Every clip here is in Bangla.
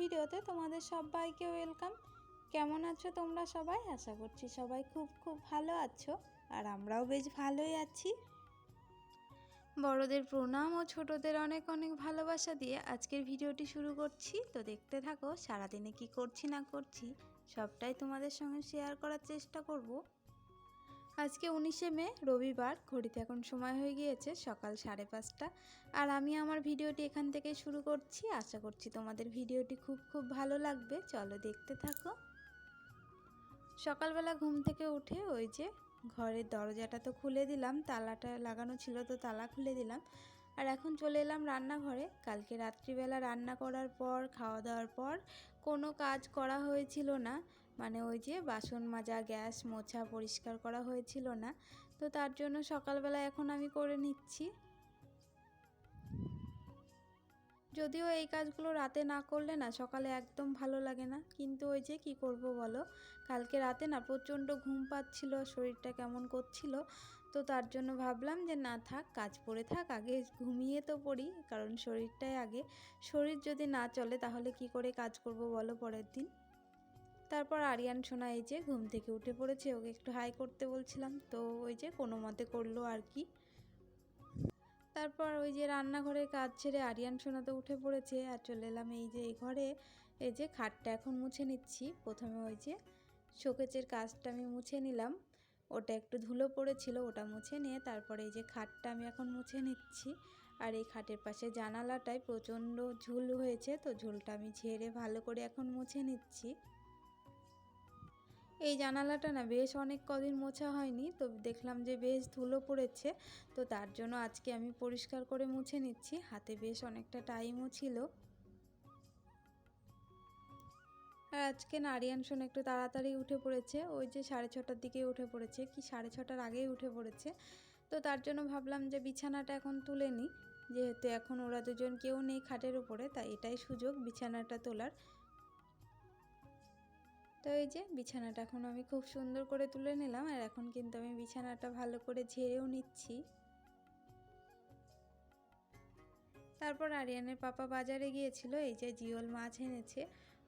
ভিডিওতে তোমাদের সবাইকে ওয়েলকাম কেমন আছো তোমরা সবাই? আশা করছি সবাই খুব খুব ভালো আছো, আর আমরাও বেশ ভালোই আছি। বড়দের প্রণাম ও ছোটদের অনেক অনেক ভালোবাসা দিয়ে আজকের ভিডিওটি শুরু করছি। তো দেখতে থাকো, সারাদিনে কি করছি না করছি, সবটাই তোমাদের সঙ্গে শেয়ার করার চেষ্টা করব। আজকে উনিশে মে, রবিবার। ঘড়িতে এখন সময় হয়ে গিয়েছে সকাল সাড়ে পাঁচটা। আর আমি আমার ভিডিওটি এখান থেকে শুরু করছি। আশা করছি তোমাদের ভিডিওটি খুব খুব ভালো লাগবে। চলো দেখতে থাকো। সকালবেলা ঘুম থেকে উঠে ওই যে ঘরের দরজাটা তো খুলে দিলাম, তালাটা লাগানো ছিল তো তালা খুলে দিলাম। আর এখন চলে এলাম রান্নাঘরে। কালকে রাত্রিবেলা রান্না করার পর, খাওয়া দাওয়ার পর কোনো কাজ করা হয়েছিল না। মানে ওই যে বাসন মাজা, গ্যাস, মোছা পরিষ্কার করা হয়েছিল না। তো তার জন্য সকালবেলা এখন আমি করে নিচ্ছি। যদিও এই কাজগুলো রাতে না করলে না, সকালে একদম ভালো লাগে না। কিন্তু ওই যে কি করব বলো? কালকে রাতে না প্রচণ্ড ঘুম পাচ্ছিল, শরীরটা কেমন করছিল। তো তার জন্য ভাবলাম যে না থাক, কাজ পড়ে থাক, আগে ঘুমিয়ে তো পড়ি। কারণ শরীরটাই আগে। শরীর যদি না চলে তাহলে কি করে কাজ করব বলো পরের দিন? তারপর আরিয়ান সোনা এই যে ঘুম থেকে উঠে পড়েছে, ওকে একটু হাই করতে বলছিলাম। তো ওই যে কোনো মতে করল আর কি। তারপর ওই যে রান্নাঘরের কাজ ছেড়ে আরিয়ান সোনা তো উঠে পড়েছে, আর চলে এলাম এই যে এই ঘরে। এই যে খাটটা এখন মুছে নিচ্ছি। প্রথমে ওই যে শোকেচের কাজটা আমি মুছে নিলাম। ওটা একটু ধুলো পড়েছিল, ওটা মুছে নিয়ে তারপরে এই যে খাটটা আমি এখন মুছে নিচ্ছি। আর এই খাটের পাশে জানালাটায় প্রচণ্ড ঝুল হয়েছে, তো ঝুলটা আমি ঝেড়ে ভালো করে এখন মুছে নিচ্ছি। এই জানালাটা না বেশ অনেক কদিন মোছা হয়নি, তো দেখলাম যে বেশ ধুলো পড়েছে, তো তার জন্য আজকে আমি পরিষ্কার করে মুছে নিচ্ছি, হাতে বেশ অনেকটা টাইমও ছিল। আর আজকে নারিয়ান শোন একটু তাড়াতাড়ি উঠে পড়েছে, ওই যে সাড়ে ছটার দিকে উঠে পড়েছে, কি সাড়ে ছটার আগেই উঠে পড়েছে, তো তার জন্য ভাবলাম যে বিছানাটা এখন তুলে নিই যেহেতু এখন ওরা দুজন কেউ নেই খাটের উপরে, তাই এটাই সুযোগ বিছানাটা তোলার। তো এই যে বিছানাটা এখন আমি খুব সুন্দর করে তুলে নিলাম আর এখন কিন্তু আমি বিছানাটা ভালো করে ঝেড়েও নিচ্ছি। তারপর আরিয়ানের পাপা বাজারে গিয়েছিল, এই যে জিওল মাছ এনেছে।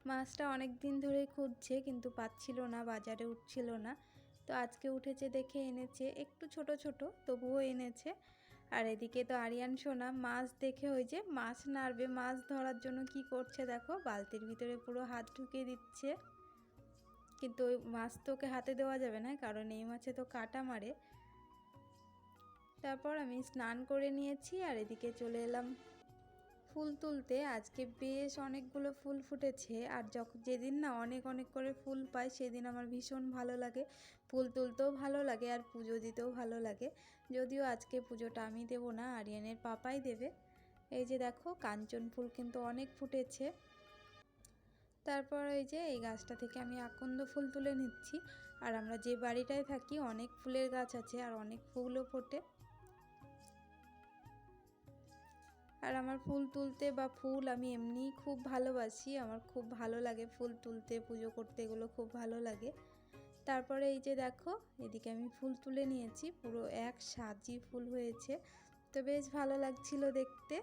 মাছটা অনেক দিন ধরে খুঁজছে কিন্তু পাচ্ছিল না, বাজারে উঠছিল না। তো আজকে উঠেছে দেখে এনেছে, একটু ছোট ছোট, তবুও এনেছে। আর এদিকে তো আরিয়ান সোনা, মাছ দেখে ওই যে মাছ নাড়বে, মাছ ধরার জন্য কি করছে দেখো, বালতির ভিতরে পুরো হাত ঢুকিয়ে দিচ্ছে। কিন্তু ওই মাছ তো ওকে হাতে দেওয়া যাবে না, কারণ এই মাছে তো কাটা মারে। তারপর আমি স্নান করে নিয়েছি আর এদিকে চলে এলাম ফুল তুলতে। আজকে বেশ অনেকগুলো ফুল ফুটেছে আর যখন যেদিন না অনেক অনেক করে ফুল পাই, সেদিন আমার ভীষণ ভালো লাগে। ফুল তুলতেও ভালো লাগে আর পুজো দিতেও ভালো লাগে। যদিও আজকে পুজোটা আমি দেবো না, আরিয়ানের পাপাই দেবে। এই যে দেখো, কাঞ্চন ফুল কিন্তু অনেক ফুটেছে। তারপর এই যে এই গাছটা থেকে আমি আকন্দ ফুল তুলে নিচ্ছি। আর আমরা যে বাড়িটায় থাকি অনেক ফুলের গাছ আছে আর অনেক ফুলও ফোটে। আর আমার ফুল তুলতে বা ফুল আমি এমনিই খুব ভালোবাসি। আমার খুব ভালো লাগে ফুল তুলতে, পুজো করতে, এগুলো খুব ভালো লাগে। তারপরে এই যে দেখো, এদিকে আমি ফুল তুলে নিয়েছি। পুরো এক সাজি ফুল হয়েছে। তো বেশ ভালো লাগছিল দেখতে।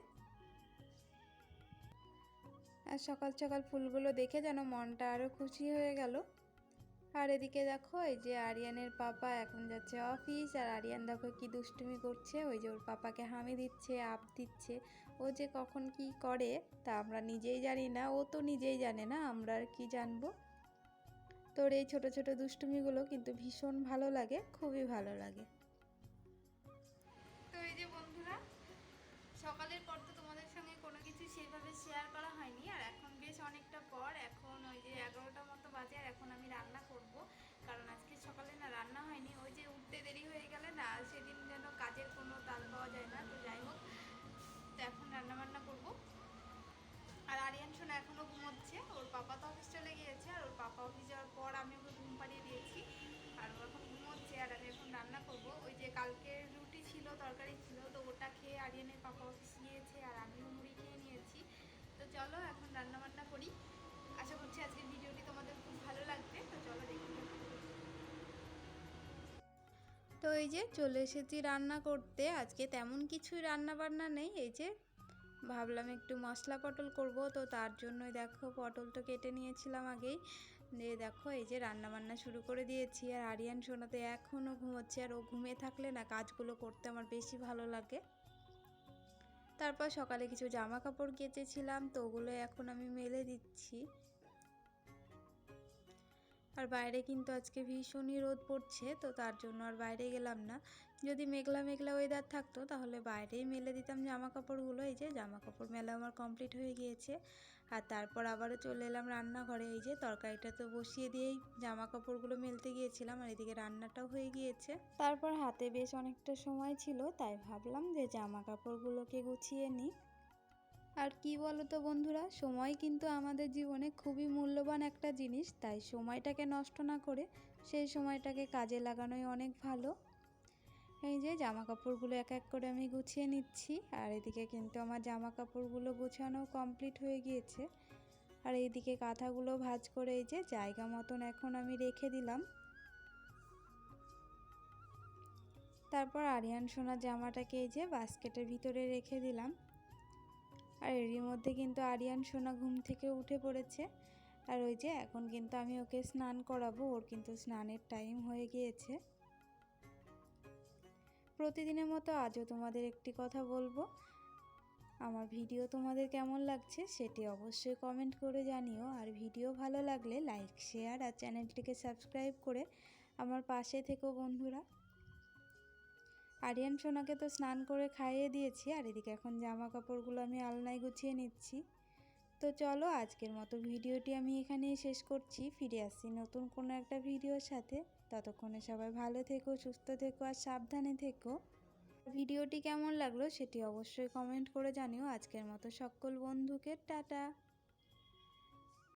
আর সকাল সকাল ফুলগুলো দেখে যেন মনটা আরও খুশি হয়ে গেল। আর এদিকে দেখো, এই যে আরিয়ানের পাপা এখন যাচ্ছে অফিস, আর আরিয়ান দেখো কি দুষ্টুমি করছে। ওই যে ওর পাপাকে হামি দিচ্ছে, আপ দিচ্ছে। ও যে কখন কি করে তা আমরা নিজেই জানি না, ও তো নিজেই জানে না, আমরা আর কি জানব? তোর এই ছোট ছোট দুষ্টুমিগুলো কিন্তু ভীষণ ভালো লাগে, খুবই ভালো লাগে। দেরি হয়ে গেলে না, সেদিন যেন কাজের কোনো তাল পাওয়া যায় না। তো যাই হোক, তো এখন রান্না বান্না করব। আর আরিয়ান সোনা এখনও ঘুমোচ্ছে। ওর পাপা তো অফিস চলে গিয়েছে, আর ওর পাপা অফিস যাওয়ার পর আমি ওকে ঘুম পাড়িয়ে দিয়েছি। আর ও এখন ঘুমোচ্ছে, আর আমি এখন রান্না করব। ওই যে কালকে রুটি ছিল, তরকারি ছিল, তো ওটা খেয়ে আরিয়ানের পাপা অফিস গিয়েছে, আর আমিও মুড়ি খেয়ে নিয়েছি। তো চলো, এখন রান্না বান্না করি। আশা করছি আজকের তো এই যে চলে এসেছি রান্না করতে। আজকে তেমন কিছুই রান্না বান্না নেই, এই যে ভাবলাম একটু মশলা পটল করব। তো তার জন্যই দেখো পটল তো কেটে নিয়েছিলাম আগেই। দিয়ে দেখো এই যে রান্না বান্না শুরু করে দিয়েছি। আর আরিয়ান সোনাতে এখনও ঘুমোচ্ছে, আর ও ঘুমিয়ে থাকলে না কাজগুলো করতে আমার বেশি ভালো লাগে। তারপর সকালে কিছু জামা কাপড় কেচেছিলাম, তো ওগুলো এখন আমি মেলে দিচ্ছি। আর বাইরে কিন্তু আজকে ভীষণই রোদ পড়ছে, তো তার জন্য আর বাইরে গেলাম না। যদি মেঘলা মেঘলা ওয়েদার থাকতো, তাহলে বাইরেই মেলে দিতাম জামা কাপড়গুলো এই যে জামা কাপড় মেলা আমার কমপ্লিট হয়ে গিয়েছে। আর তারপর আবারও চলে এলাম রান্নাঘরে। এই যে তরকারিটা তো বসিয়ে দিয়েই জামা কাপড়গুলো মেলতে গিয়েছিলাম আর এদিকে রান্নাটাও হয়ে গিয়েছে। তারপর হাতে বেশ অনেকটা সময় ছিল, তাই ভাবলাম যে জামা কাপড়গুলোকে গুছিয়ে নিই। আর কি বলো তো বন্ধুরা, সময় কিন্তু আমাদের জীবনে খুবই মূল্যবান একটা জিনিস, তাই সময়টাকে নষ্ট না করে সেই সময়টাকে কাজে লাগানোই অনেক ভালো। এই যে জামা কাপড়গুলো এক এক করে আমি গুছিয়ে নিচ্ছি, আর এদিকে কিন্তু আমার জামা কাপড়গুলো গুছানো কমপ্লিট হয়ে গিয়েছে। আর এইদিকে কাঁথাগুলো ভাজ করে এই যে জায়গা মতন এখন আমি রেখে দিলাম। তারপর আরিয়ান সোনার জামাটাকে এই যে বাস্কেটের ভিতরে রেখে দিলাম। আর এরই মধ্যে কিন্তু আরিয়ান সোনা ঘুম থেকে উঠে পড়েছে। আর ওই যে এখন কিন্তু আমি ওকে স্নান করাবো, ওর কিন্তু স্নানের টাইম হয়ে গিয়েছে। প্রতিদিনের মতো আজও তোমাদের একটি কথা বলব। আমার ভিডিও তোমাদের কেমন লাগছে সেটি অবশ্যই কমেন্ট করে জানিও। আর ভিডিও ভালো লাগলে লাইক শেয়ার আর চ্যানেলটিকে সাবস্ক্রাইব করে আমার পাশে থেকো বন্ধুরা। আরিয়ান সোনাকে তো স্নান করে খাইয়ে দিয়েছি, আর এদিকে এখন জামা কাপড়গুলো আমি আলনায় গুছিয়ে নিচ্ছি। তো চলো আজকের মতো ভিডিওটি আমি এখানেই শেষ করছি। ফিরে আসছি নতুন কোনো একটা ভিডিওর সাথে। ততক্ষণে সবাই ভালো থেকো, সুস্থ থেকো, আর সাবধানে থেকো। ভিডিওটি কেমন লাগল সেটি অবশ্যই কমেন্ট করে জানিও। আজকের মতো সকল বন্ধুকে টাটা।